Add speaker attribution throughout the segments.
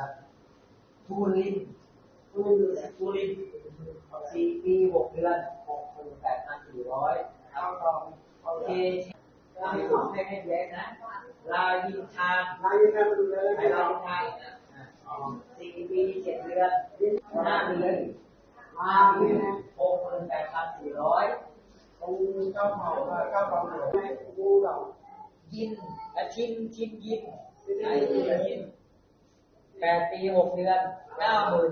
Speaker 1: ครับทูลินนี้ทูลินทูลินสี่ปีหกเดือนหกหมื่นแปดพันสี่ร้อยนะครับโอเคเราให้ผมให้ให้แย้งนะลายินทาง
Speaker 2: นายยังดูแลย
Speaker 1: ให้เราทางสี่ปีเจ็ดเดือนห้าเดือน
Speaker 2: มาเนี่ย
Speaker 1: หกหมื่นแปดพันสี่ร้อย
Speaker 2: ตรงเจ้าเขาเจ้าของหลวงให้กูเรา
Speaker 1: ยินและชินชินยินไอ้ยิน แปดปีหกเดือนเก้าหมื่น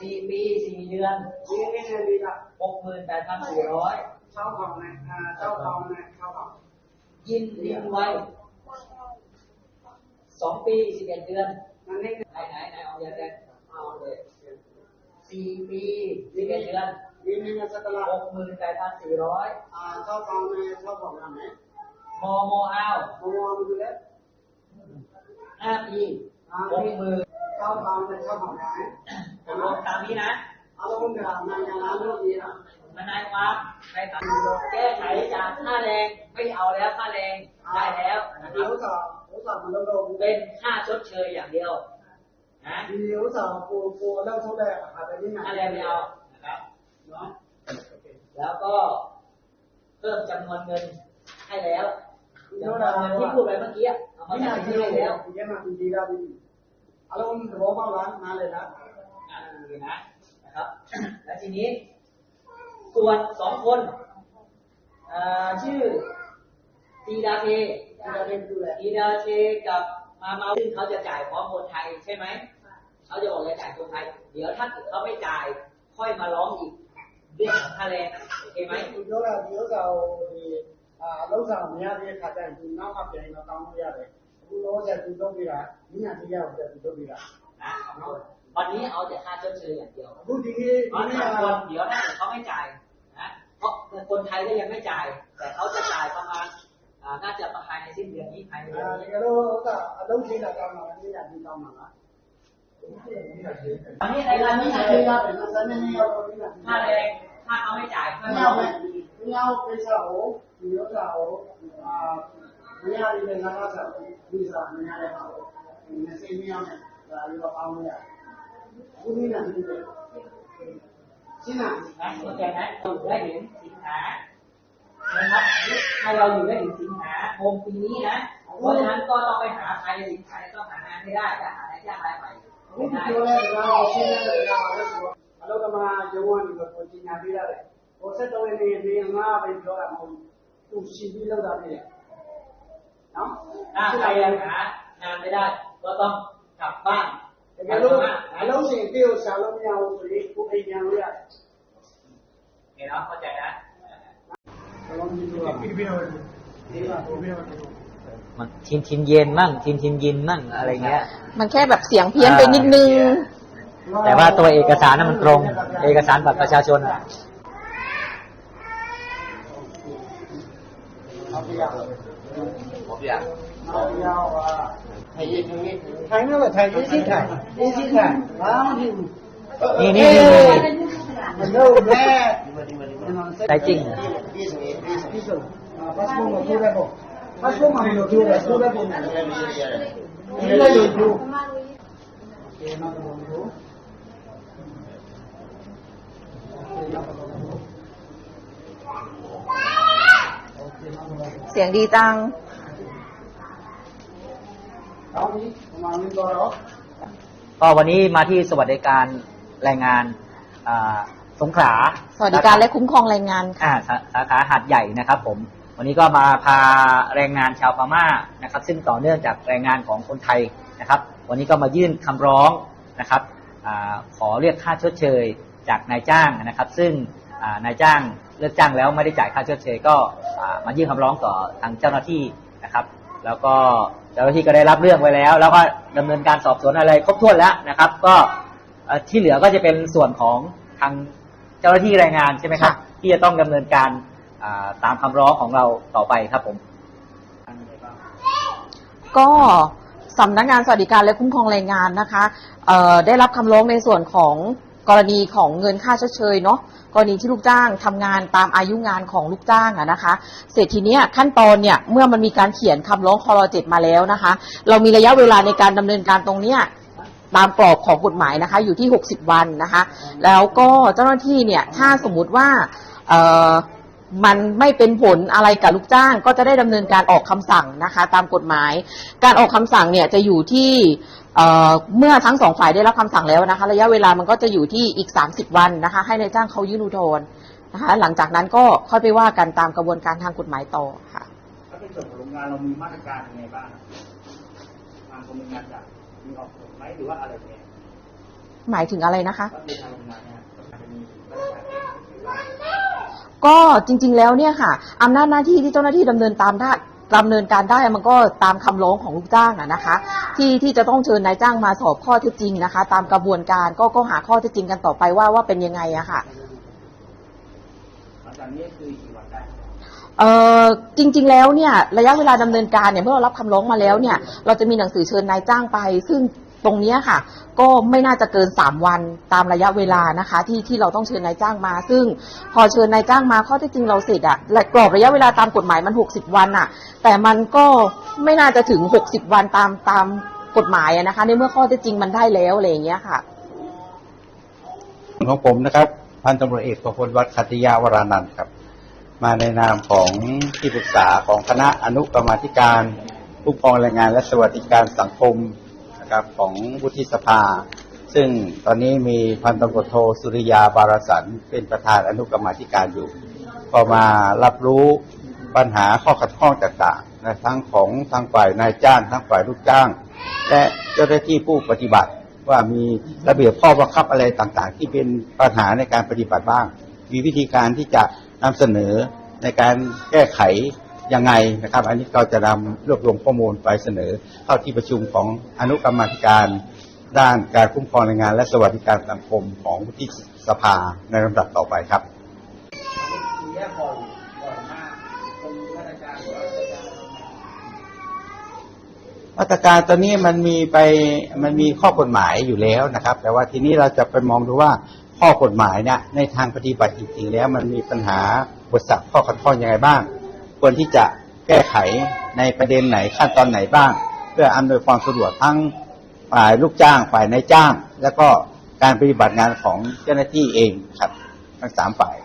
Speaker 1: สี่ปีสี่เดือน
Speaker 2: นี่นี่เนี่ยดีละ
Speaker 1: หกหมื่นแปดพันสี่ร้อย
Speaker 2: เจ้าของนะเจ้าของนะเจ้าของ
Speaker 1: ยินลินไว้สองปีสิบเอ็ดเดือน
Speaker 2: นั่นนี่
Speaker 1: ไหนไหนไหนเอาอย่างแรกเอาเลยสี่ปีสิบเอ็ดเดือน
Speaker 2: นี่นี่จะตลาด
Speaker 1: หกหมื่นแปดพันสี่ร้อย
Speaker 2: อ่าเจ้าของนะเจ้าของนะไหม
Speaker 1: มอมออ้าว
Speaker 2: มองดูแล
Speaker 1: ห้าปี หกหมื่น
Speaker 2: เจ้าของนะเจ้าของนะ
Speaker 1: ตกลงตามนี้นะ
Speaker 2: เอาลงกระดาษนายงานเรื่องนี้นะ
Speaker 1: ทนายความในตัดแก้ไขจากค่าแรงไม่เอาแล้วค่าแรงได้แล้วนะค
Speaker 2: เดี๋
Speaker 1: รั
Speaker 2: ยว
Speaker 1: บ
Speaker 2: สอบเดี๋ยวสอบมันลง
Speaker 1: เป็นค่าชดเชยอย่างเดียวนะ
Speaker 2: เดี๋ยวสอบกูกูเริ่มเท่าแรกอาจจะยิ่งหนัก
Speaker 1: ค่าแรงไม่เอานะครับ
Speaker 2: เนาะ
Speaker 1: แล้วก็เพิ่มจำนวนเงินให้แล้วจำนวน
Speaker 2: เงิ
Speaker 1: นที่พูดไปเมื่อกี้เอามา
Speaker 2: ไม่
Speaker 1: จ่า
Speaker 2: น่ายเชื่
Speaker 1: ให้
Speaker 2: อ
Speaker 1: แล้ว
Speaker 2: เยี่ยมดีดีแล้วดีเอาลงถือว่าบ้าล้างมาเลยนะ
Speaker 1: อ่าดีนะนะครับ และทีนี้ ส่วนสองคนอ่าชื่อตีดาเท
Speaker 2: เราเรียนดูแล
Speaker 1: อีดาเชกับมาเมาซึ่งเขาจะจ่ายพร้อมคนไทยใช่ไหม เขาจะบอกจะจ่ายคนไทย เดี๋ยวถ้าเกิดเขาไม่จ่าย ค่อยมาร้องอีกเรื่องของค่าแรงโอเคไหม
Speaker 2: ပြောတာဒီဥစ္စာကိုဒီအာအလုံးဆောင်မရတဲ့ခါကျရင်ဒီနောက်ကပြန်တော့တောင်းလို့ရတယ် คุณโลจะคุต้องวิระนี่อาทิยาจะ
Speaker 1: คุณต้องวิระวันนี้เอาแต่ค่าชดเชยอย่างเดียวพูด
Speaker 2: ดี
Speaker 1: วัน
Speaker 2: นี้
Speaker 1: คนเดี๋ยวนะเขาไม่จ่ายนะเพราะคนไทยก็ยังไม่จ่าย แต่เขาจะจ่ายประมาณน่าจะปภายในสิ้นเดือนนี้ภายในเดือนนี้
Speaker 2: ก็รู้ก็รู้ที่เราทำมาที่เราทำมา
Speaker 1: ละอันนี้
Speaker 2: ไอ้
Speaker 1: ร้านนี้คือ
Speaker 2: เราเป็นร้านนี้เรา
Speaker 1: ค่าแรงค่าเขาไม่จ่ายเพื่อ
Speaker 2: นเราเราเป็นเสาหรือเสาอ่า Reali nella casa di Sarmiale Paolo, ne segniamo la loro famiglia. Unina di te. Sina, ecco che è con la gente si ha.
Speaker 1: นะครับให้เราอยู่ได้ถึงสิงหาคมปีนี้นะเพราะฉะนั้นก็ต้องไปหาภายในสิงหาต้องหางานให้ได้จะหาได้ยากได้ไหม
Speaker 2: ไม่ได้เรา
Speaker 1: ก็มาจะ
Speaker 2: วันกับคนที่งานไม่ได้เลยโอ้เสร็จตัวเองเนี่ยงานไปเยอะแล้วคุณตุ้งชีวิตเราได้เลย เนาะ
Speaker 1: ถ้าใครยังหางานไม่ได้ ก็ต้องกลับบ้าน
Speaker 2: Allora, allora sentivo Salome Autori come inaugurare.
Speaker 1: เห็นแล้วเข้าใจนะ มันทินทินเย็นมั่งทินทินยินมั่งอะไรเงี้ย
Speaker 3: มันแค่แบบเสียงเพี้ยนไปนิดนึง
Speaker 1: แต่ว่าตัวเอกสารนั้นมันตรง เอกสารบัตรประชาชนอะ
Speaker 2: ဟောပြ
Speaker 4: ဟော
Speaker 2: ပြပါ
Speaker 4: ထိုင်ရထိုင်ရ
Speaker 2: ထိုင်တော့ထိုင်ရစိတ်ထိုင်အေးစိတ်ထိုင်ဘာမှမဖြစ်ဘူးဒီနေ့
Speaker 4: မ
Speaker 2: လို့ပဲတို
Speaker 1: က်
Speaker 4: ကြည့်ပြီးပြီ
Speaker 2: ပြီးပြီပတ်စပို့မထိုးရပေါ့ပတ်စပို့မလို့ထိုးရထိုး
Speaker 4: ရပေါ့
Speaker 2: ဒီလိုလိုဒီမှာတော့
Speaker 3: เสียงดีจัง
Speaker 1: ก็วันนี้มาที่สวัสดิการแรงงานสงขลา
Speaker 3: สวัสดิการและคุ้มครองแรงงานา
Speaker 1: สาขาหาดใหญ่นะครับ ผม วันนี้ก็มาพาแรงงานชาวพม่านะครับ ซึ่งต่อเนื่องจากแรงงานของคนไทยนะครับ วันนี้ก็มายื่นคำร้องนะครับอขอเรียกค่าชดเชยจากนายจ้างนะครับ ซึ่ง นายจ้างเลิกจ้างแล้วไม่ได้จ่ายค่าชดเชยก็อ่ามายื่นคำร้องต่อทางเจ้าหน้าที่นะครับ แล้วก็เจ้าหน้าที่ก็ได้รับเรื่องไว้แล้ว แล้วก็ดำเนินการสอบสวนอะไรครบถ้วนแล้วนะครับ ก็เอ่อที่เหลือก็จะเป็นส่วนของทางเจ้าหน้าที่แรงงานใช่ไหมครับ ที่จะต้องดำเนินการอ่าตามคำร้องของเราต่อไปครับผม
Speaker 3: ก็สำนักงานสวัสดิการและคุ้มครองแรงงานนะคะเอ่อได้รับคำร้องในส่วนของ กรณีของเงินค่าชดเชยเนาะกรณีที่ลูกจ้างทำงานตามอายุงานของลูกจ้างอะนะคะ เสร็จทีเนี้ยขั้นตอนเนี่ยเมื่อมันมีการเขียนคำร้องคอรเจ็ดมาแล้วนะคะ เรามีระยะเวลาในการดำเนินการตรงเนี้ยตามกรอบของกฎหมายนะคะ อยู่ที่ 60 วันนะคะ แล้วก็เจ้าหน้าที่เนี่ยถ้าสมมุติว่าเอ่อ มันไม่เป็นผลอะไรกับลูกจ้าง ก็จะได้ดำเนินการออกคำสั่งนะคะ ตามกฎหมาย การออกคำสั่งเนี่ยจะอยู่ที่เอ่อเมื่อทั้งสองฝ่ายได้รับคำสั่งแล้วนะคะ ระยะเวลามันก็จะอยู่ที่อีก 30 วันนะคะ ให้นายจ้างเขายื่นอุทธรณ์นะคะ หลังจากนั้นก็ค่อยไปว่ากันตามกระบวนการทางกฎหมายต่อค่ะ
Speaker 5: ถ้าเป็นส่วนของโรงงานเรามีมาตรการยังไงบ้างทางกรมงานจะมีออกกฎไหมหรือว่าอะไรยังไง
Speaker 3: หมายถึงอะไรนะคะ
Speaker 5: ก็คือทางโรงงานเนี่ยจะมีมาตรการหรือว่า
Speaker 3: ก็จริง ๆ แล้วเนี่ยค่ะอำนาจหน้าที่ที่เจ้าหน้าที่ดำเนินตามได้ดำเนินการได้มันก็ตามคำร้องของลูกจ้างอะนะคะ ที่ที่จะต้องเชิญนายจ้างมาสอบข้อเท็จจริงนะคะ ตามกระบวนการก็ก็หาข้อเท็จจริงกันต่อไปว่าว่าเป็นยังไงอะค่ะ
Speaker 5: หลังจากนี้คือกี่วันได้
Speaker 3: เอ่อจริง ๆ แล้วเนี่ยระยะเวลาดำเนินการเนี่ยเมื่อเรารับคำร้องมาแล้วเนี่ย เราจะมีหนังสือเชิญนายจ้างไป ซึ่ง ตรงนี้ค่ะ ก็ไม่น่าจะเกิน 3 วันตามระยะเวลานะคะ ที่ที่เราต้องเชิญนายจ้างมา ซึ่งพอเชิญนายจ้างมาข้อเท็จจริงเราเสร็จอะและกรอบระยะเวลาตามกฎหมายมัน 60 วันอะแต่มันก็ไม่น่าจะถึง 60 วันตามตามกฎหมายนะคะ ในเมื่อข้อเท็จจริงมันได้แล้วอะไรอย่างเงี้ยค่ะ
Speaker 6: ของผมนะครับพันตำรวจเอกประพลวัฒน์คัติยาวรานันท์ครับ มาในนามของที่ปรึกษาของคณะอนุกรรมาธิการผู้ปกครองแรงงานและสวัสดิการสังคม นะครับของวุฒิสภา ซึ่งตอนนี้มีพันตำรวจโทสุริยาบารสันเป็นประธานอนุกรรมาธิการอยู่ ก็มารับรู้ปัญหาข้อขัดข้องต่างๆนะทั้งของทางฝ่ายนายจ้างทั้งฝ่ายลูกจ้าง และเจ้าหน้าที่ผู้ปฏิบัติว่ามีระเบียบข้อบังคับอะไรต่างๆ ที่เป็นปัญหาในการปฏิบัติบ้าง มีวิธีการที่จะนำเสนอในการแก้ไข ยังไงนะครับ อันนี้เราจะนำรวบรวมข้อมูลไปเสนอ เข้าที่ประชุมของอนุกรรมธิการด้านการคุ้มครองแรงงาน และสวัสดิการสังคมของวุฒิสภาในลำดับต่อไปครับ
Speaker 5: มาตรการหรือว่ามาตรการ
Speaker 6: มาตรการตอนนี้มันมีไปมันมีข้อกฎหมายอยู่แล้วนะครับ แต่ว่าทีนี้เราจะไปมองดูว่าข้อกฎหมายเนี่ยในทางปฏิบัติจริงๆแล้ว มันมีปัญหาบทสักข้อขัดข้องยังไงบ้าง ควรที่จะแก้ไขในประเด็นไหนขั้นตอนไหนบ้าง เพื่ออำนวยความสะดวกทั้งฝ่ายลูกจ้างฝ่ายนายจ้าง แล้วก็การปฏิบัติงานของเจ้าหน้าที่เองครับทั้งสามฝ่าย